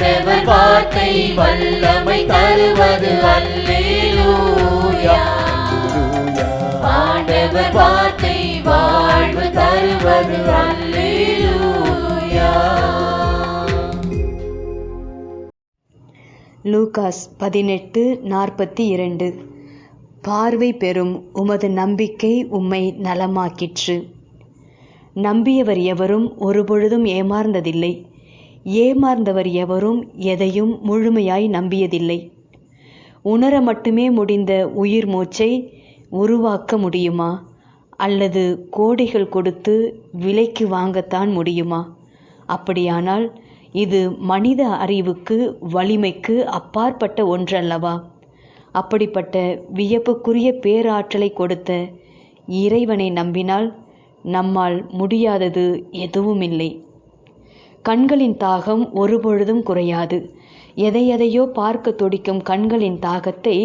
ஆண்டவர் வார்த்தை வல்லமை தருவது அல்லேலூயா. ஆண்டவர் வார்த்தை வாழ்வு தருவது அல்லேலூயா. லூகாஸ் பதினெட்டு நாற்பத்தி இரண்டு. பார்வை பெறும் உமது நம்பிக்கை உம்மை நலமாக்கிற்று. நம்பியவர் எவரும் ஒருபொழுதும் ஏமாறந்ததில்லை ஏமாந்தவர் எவரும் எதையும் முழுமையாய் நம்பியதில்லை. உணர மட்டுமே முடிந்த உயிர் மூச்சை உருவாக்க முடியுமா? அல்லது கோடிகள் கொடுத்து விலைக்கு வாங்கத்தான் முடியுமா? அப்படியானால் இது மனித அறிவுக்கு வலிமைக்கு அப்பாற்பட்ட ஒன்றல்லவா? அப்படிப்பட்ட வியப்புக்குரிய பேராற்றலை கொடுத்த இறைவனை நம்பினால் நம்மால் முடியாதது எதுவுமில்லை. கண்களின் தாகம் ஒருபொழுதும் குறையாது. எதை எதையோ பார்க்க துடிக்கும் கண்களின் தாகத்தை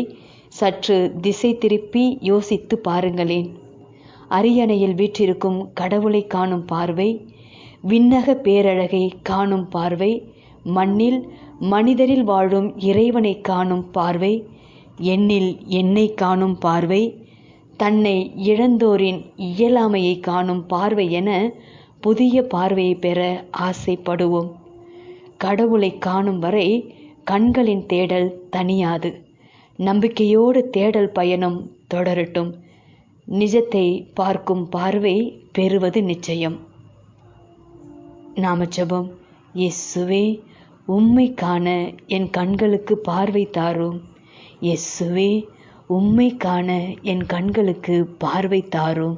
சற்று திசை திருப்பி யோசித்து பாருங்களேன். அரியணையில் வீற்றிருக்கும் கடவுளை காணும் பார்வை விண்ணக பேரழகை காணும் பார்வை மண்ணில் மனிதரில் வாழும் இறைவனை காணும் பார்வை எண்ணில் என்னை காணும் பார்வை தன்னை இழந்தோரின் இயலாமையை காணும் பார்வை என புதிய பார்வையை பெற ஆசைப்படுவோம். கடவுளை காணும் வரை கண்களின் தேடல் தனியாது நம்பிக்கையோடு தேடல் பயணம் தொடரட்டும். நிஜத்தை பார்க்கும் பார்வை பெறுவது நிச்சயம். நாம ஜெபம் இயேசுவே உம்மை காண என் கண்களுக்கு பார்வை தாரும். எஸ்ஸுவே உம்மை காண என் கண்களுக்கு பார்வை தாரும்.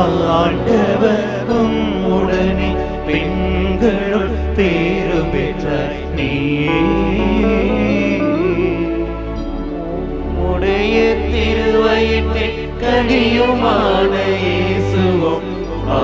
ஆண்டவரும் உடனே பெண்களுள் பேரு பெற்ற நீ. உடைய திருவயிற்றில் கனியுமான இயேசுவோம் ஆ.